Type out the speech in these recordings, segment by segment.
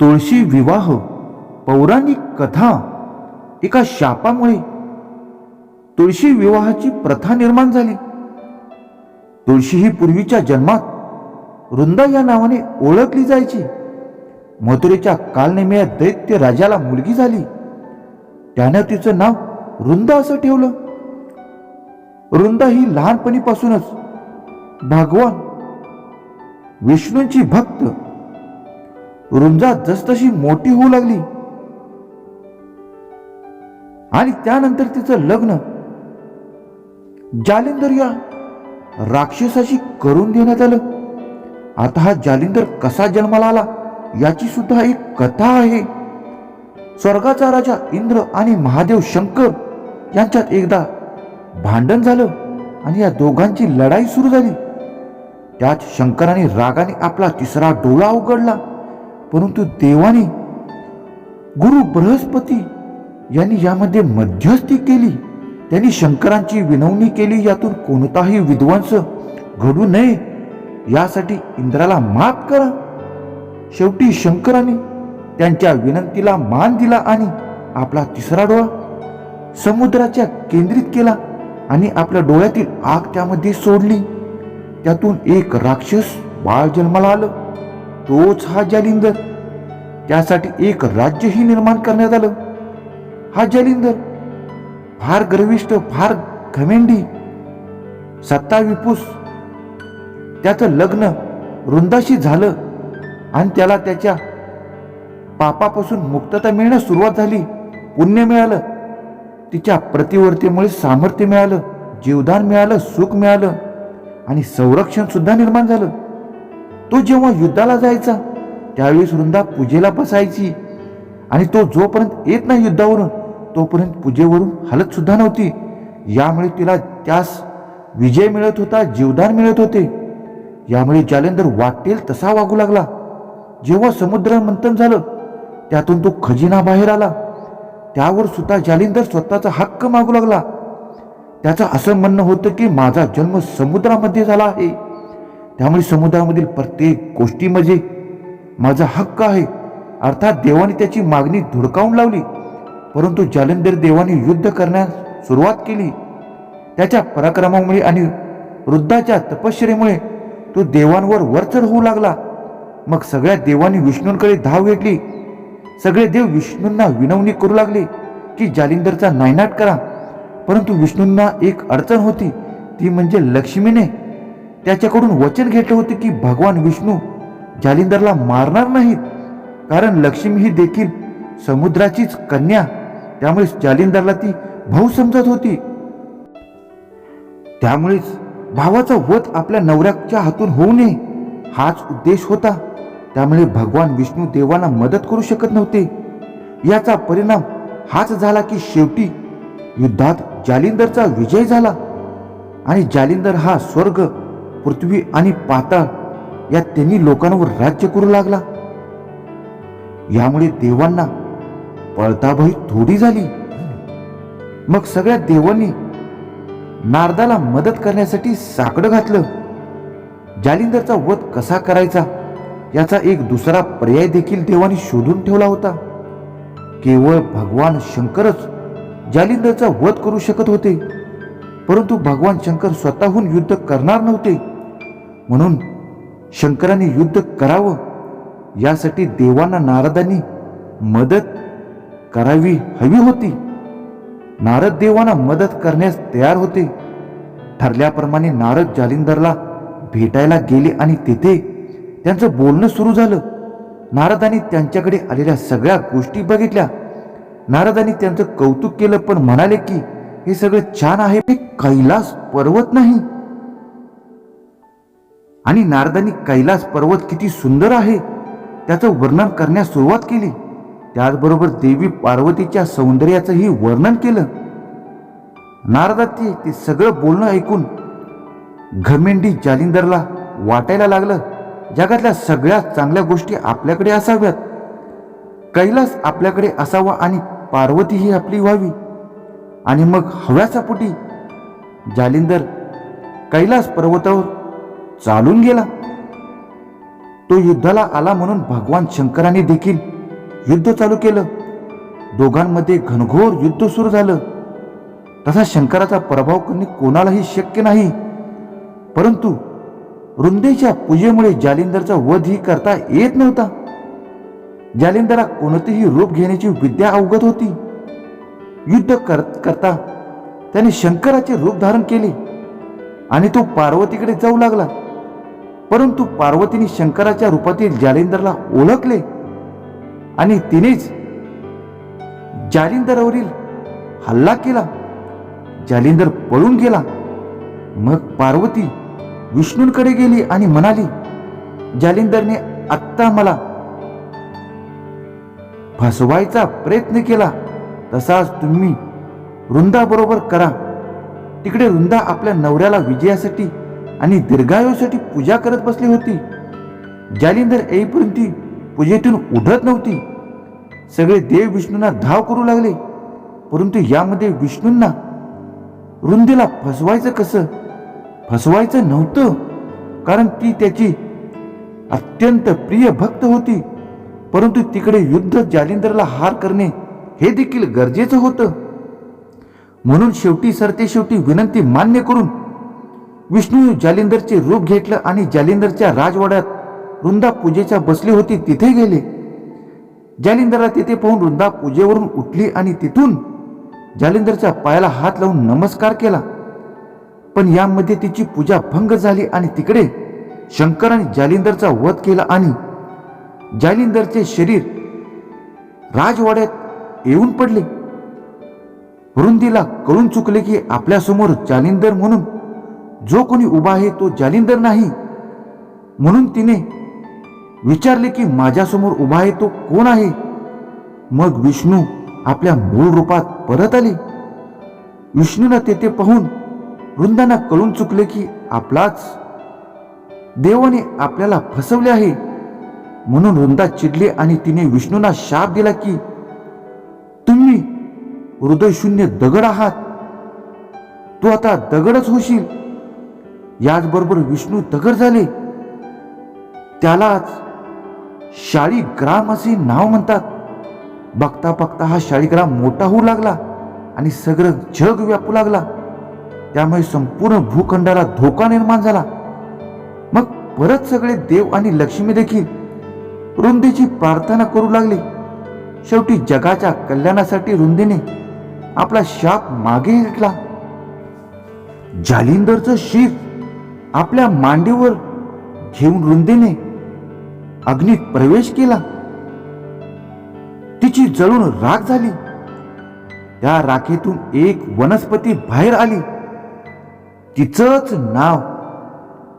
तुळशी विवाह पौराणिक कथा एका शापामुळे तुळशी विवाहाची प्रथा निर्माण झाली. तुळशी ही पूर्वीच्या जन्मात वृंदा या नावाने ओळखली जायची. मथुरेच्या कालनेमिया दैत्य राजाला मुलगी झाली. त्यानं तिचं नाव वृंदा असं ठेवलं. वृंदा ही लहानपणीपासूनच भगवान विष्णूंची भक्त रुंजा जसतशी मोठी होऊ लागली. आणि त्यानंतर तिचं लग्न जालिंदर या राक्षसाशी करून देण्यात आलं. आता हा जालिंदर कसा जन्माला आला याची सुद्धा एक कथा आहे. स्वर्गाचा राजा इंद्र आणि महादेव शंकर यांच्यात एकदा भांडण झालं आणि या दोघांची लढाई सुरू झाली. त्यात शंकराने रागाने आपला तिसरा डोळा उघडला. परंतु देवाने गुरु बृहस्पती यांनी यामध्ये मध्यस्थी केली. त्यांनी शंकरांची विनवणी केली यातून कोणताही विध्वंस घडू नये यासाठी इंद्राला माफ करा. शेवटी शंकराने त्यांच्या विनंतीला मान दिला आणि आपला तिसरा डोळा समुद्राच्या केंद्रित केला आणि आपल्या डोळ्यातील आग त्यामध्ये सोडली. त्यातून एक राक्षस बाळ जन्माला आलं. तोच हा जालिंदर त्यासाठी एक राज्यही निर्माण करण्यात आलं. हा जालिंदर फार गर्विष्ठ फार घमेंडी. सत्ता विपूस त्याचं लग्न रुंदाशी झालं आणि त्याला त्याच्या पापापासून मुक्तता मिळण्यास सुरुवात झाली. पुण्य मिळालं. तिच्या प्रतिवर्तीमुळे सामर्थ्य मिळालं जीवदान मिळालं सुख मिळालं आणि संरक्षण सुद्धा निर्माण झालं. तो जेव्हा युद्धाला जायचा त्यावेळेस वृंदा पूजेला बसायची. आणि तो जोपर्यंत येत नाही युद्धावरून तोपर्यंत पूजेवरून हलत सुद्धा नव्हती. यामुळे तिला त्यास विजय मिळत होता जीवदान मिळत होते. यामुळे जालेंदर वाटेल तसा वागू लागला. जेव्हा समुद्र मंथन झालं त्यातून तो खजिना बाहेर आला. त्यावर सुद्धा जालिंदर स्वतःचा हक्क मागू लागला. त्याचं असं म्हणणं होतं की माझा जन्म समुद्रामध्ये झाला आहे. त्यामुळे समुद्रामधील प्रत्येक गोष्टीमध्ये माझा हक्क आहे. अर्थात देवाने त्याची मागणी धुडकावून लावली. परंतु जालिंदर देवाने युद्ध करण्यास सुरुवात केली. त्याच्या पराक्रमामुळे आणि वृद्धाच्या तपश्चरेमुळे तो देवांवर वरचढ होऊ लागला. मग सगळ्या देवांनी विष्णूंकडे धाव घेतली. सगळे देव विष्णूंना विनवणी करू लागले की जालिंदरचा नायनाट करा. परंतु विष्णूंना एक अडचण होती. ती म्हणजे लक्ष्मीने त्याच्याकडून वचन घेतले होते की भगवान विष्णू जालिंदरला मारणार नाहीत. कारण लक्ष्मी ही देखील समुद्राचीच कन्या त्यामुळे जालिंदरला ती भाऊ समजत होती. त्यामुळेच भावाचा वध आपल्या नवऱ्याच्या हातून होऊ नये हाच उद्देश होता. त्यामुळे भगवान विष्णू देवाला मदत करू शकत नव्हते. याचा परिणाम हाच झाला की शेवटी युद्धात जालिंदरचा विजय झाला आणि जालिंदर हा स्वर्ग पृथ्वी आणि पाताळ या त्यांनी लोकांवर राज्य करू लागला. यामुळे देवांना पळताभई थोडी झाली. मग सगळ्या देवांनी नारदाला मदत करण्यासाठी साकडं घातलं. जालिंदरचा वध कसा करायचा याचा एक दुसरा पर्याय देखील देवाने शोधून ठेवला होता. केवळ भगवान शंकरच जालिंदरचा वध करू शकत होते. परंतु भगवान शंकर स्वतःहून युद्ध करणार नव्हते. म्हणून शंकराने युद्ध करावं यासाठी देवांना नारदांनी मदत करावी हवी होती. नारद देवांना मदत करण्यास तयार होते. ठरल्याप्रमाणे नारद जालिंदरला भेटायला गेले आणि तिथे त्यांचं बोलणं सुरू झालं. नारदांनी त्यांच्याकडे आलेल्या सगळ्या गोष्टी बघितल्या. नारदांनी त्यांचं कौतुक केलं पण म्हणाले की हे सगळं छान आहे ते कैलास पर्वत नाही. आणि नारदांनी कैलास पर्वत किती सुंदर आहे त्याचं वर्णन करण्यास सुरुवात केली. त्याचबरोबर देवी पार्वतीच्या सौंदर्याचंही वर्णन केलं. नारदाचे ते सगळं बोलणं ऐकून घमेंडी जालिंदरला वाटायला लागलं. जगातल्या सगळ्या चांगल्या गोष्टी आपल्याकडे असाव्यात. कैलास आपल्याकडे असावा आणि पार्वती ही आपली व्हावी. आणि मग हव्याचापोटी जालिंदर कैलास पर्वतावर चालून गेला. तो युद्धाला आला म्हणून भगवान शंकराने देखील युद्ध चालू केलं. दोघांमध्ये घनघोर युद्ध सुरू झालं. तसा शंकराचा पराभव करणे कोणालाही शक्य नाही. परंतु रुंदेच्या पूजेमुळे जालिंदरचा वधही करता येत नव्हता. जालिंदरा कोणतेही रूप घेण्याची विद्या अवगत होती. युद्ध करत करता त्याने शंकराचे रूप धारण केले. आणि तो पार्वतीकडे जाऊ लागला. परंतु पार्वतीने शंकराच्या रूपातील जालिंदरला ओळखले. आणि तिनेच जालिंदरावरील हल्ला केला. जालिंदर पळून गेला. मग पार्वती विष्णूंकडे गेली आणि म्हणाली जालिंदरने आत्ता मला फसवायचा प्रयत्न केला. तसाच तुम्ही वृंदाबरोबर करा. तिकडे वृंदा आपल्या नवऱ्याला विजयासाठी आणि दीर्घायुसाठी पूजा करत बसली होती. जालिंदर येईपर्यंत ती पूजेतून उठत नव्हती. सगळे देव विष्णूंना धाव करू लागले. परंतु यामध्ये विष्णूंना रुंदीला फसवायचं कसं? फसवायचं नव्हतं. कारण ती त्याची अत्यंत प्रिय भक्त होती. परंतु तिकडे युद्ध जालिंदरला हार करणे हे देखील गरजेचं होतं. म्हणून शेवटी सरते शेवटी विनंती मान्य करून विष्णू जालिंदरचे रूप घेतलं आणि जालिंदरच्या राजवाड्यात वृंदा पूजेच्या बसली होती तिथे गेले. जालिंदरला तिथे पाहून वृंदा पूजेवरून उठली आणि तिथून जालिंदरच्या पायाला हात लावून नमस्कार केला. पण यामध्ये तिची पूजा भंग झाली आणि तिकडे शंकराने जालिंदरचा वध केला आणि जालिंदरचे शरीर राजवाड्यात येऊन पडले. वृंदीला कळून चुकले की आपल्यासमोर जालिंदर म्हणून जो कोणी उभा आहे तो जालिंदर नाही. म्हणून तिने विचारले की माझ्यासमोर उभा आहे तो कोण आहे? मग विष्णू आपल्या मूळ रूपात परत आले. विष्णूनं तेथे पाहून वृंदांना कळून चुकले की आपलाच देवाने आपल्याला फसवले आहे. म्हणून वृंदा चिडले आणि तिने विष्णूंना शाप दिला की तुम्ही हृदयशून्य दगड आहात. तू आता दगडच होशील. याचबरोबर विष्णू दगड झाले. त्यालाच शाळीग्राम असे नाव म्हणतात. बघता बघता हा शाळीग्राम मोठा होऊ लागला आणि सगळं जग व्यापू लागला. त्यामुळे संपूर्ण भूखंडाला धोका निर्माण झाला. मग परत सगळे देव आणि लक्ष्मी देखील रुंदीची प्रार्थना करू लागले. शेवटी जगाच्या कल्याणासाठी रुंदीने आपला शाप मागे घेतला. जालिंदरचं शीख आपल्या मांडीवर घेऊन रुंदीने अग्नीत प्रवेश केला. तिची जळून राख झाली. त्या राखेतून एक वनस्पती बाहेर आली. तिचंच नाव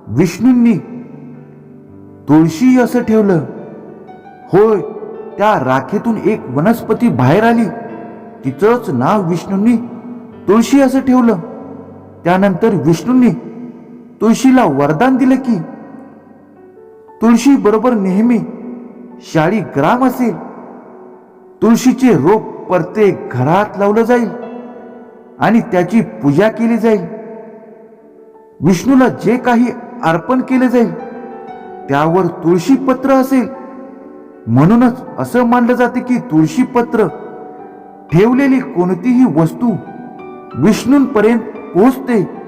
विष्णूंनी तुळशी असं ठेवलं. होय त्या राखेतून एक वनस्पती बाहेर आली. तिचंच नाव विष्णूंनी तुळशी असं ठेवलं. त्यानंतर विष्णूंनी तुळशीला वरदान दिलं की तुळशी बरोबर नेहमी शाळी ग्राम असेल. तुळशीचे रोप प्रत्येक घरात लावलं जाईल आणि त्याची पूजा केली जाईल. विष्णूला जे काही अर्पण केले जाईल त्यावर तुळशी पत्र असेल. म्हणूनच असं मानलं जाते की तुळशी पत्र ठेवलेली कोणतीही वस्तू विष्णूंपर्यंत पोहोचते.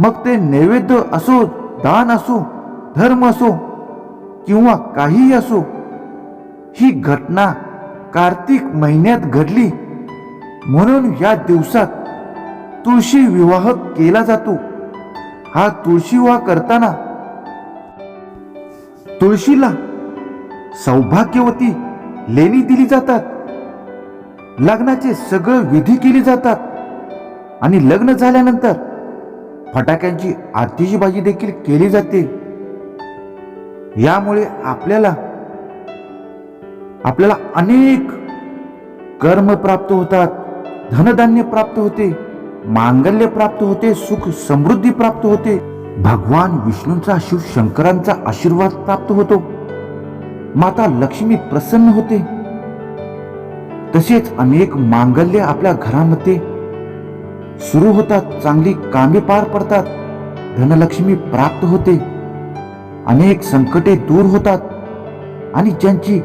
मग ते नैवेद्य असो दान असो धर्म असो किंवा काहीही असो ही घटना कार्तिक महिन्यात घडली. म्हणून या दिवसात तुळशी विवाह केला जातो. हा तुळशी विवाह करताना तुळशीला सौभाग्यवती लेणी दिली जातात. लग्नाचे सगळं विधी केली जातात. आणि लग्न झाल्यानंतर फटाक्यांची आतिषबाजी देखील केली जाते. यामुळे आपल्याला आपल्याला अनेक कर्म प्राप्त होतात. धनधान्य प्राप्त होते मांगल्य प्राप्त होते सुख समृद्धी प्राप्त होते. भगवान विष्णूंचा शिव शंकरांचा आशीर्वाद प्राप्त होतो. माता लक्ष्मी प्रसन्न होते. तसेच अनेक मांगल्य आपल्या घरामध्ये सुरू होतात चांगली कामे पार पडतात. धनलक्ष्मी प्राप्त होते. अनेक संकटे दूर होतात. आणि ज्यांची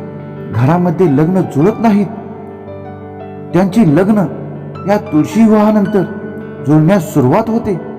घरामध्ये लग्न जुळत नाहीत त्यांची लग्न या तुळशी विवाहानंतर जुळण्यास सुरुवात होते.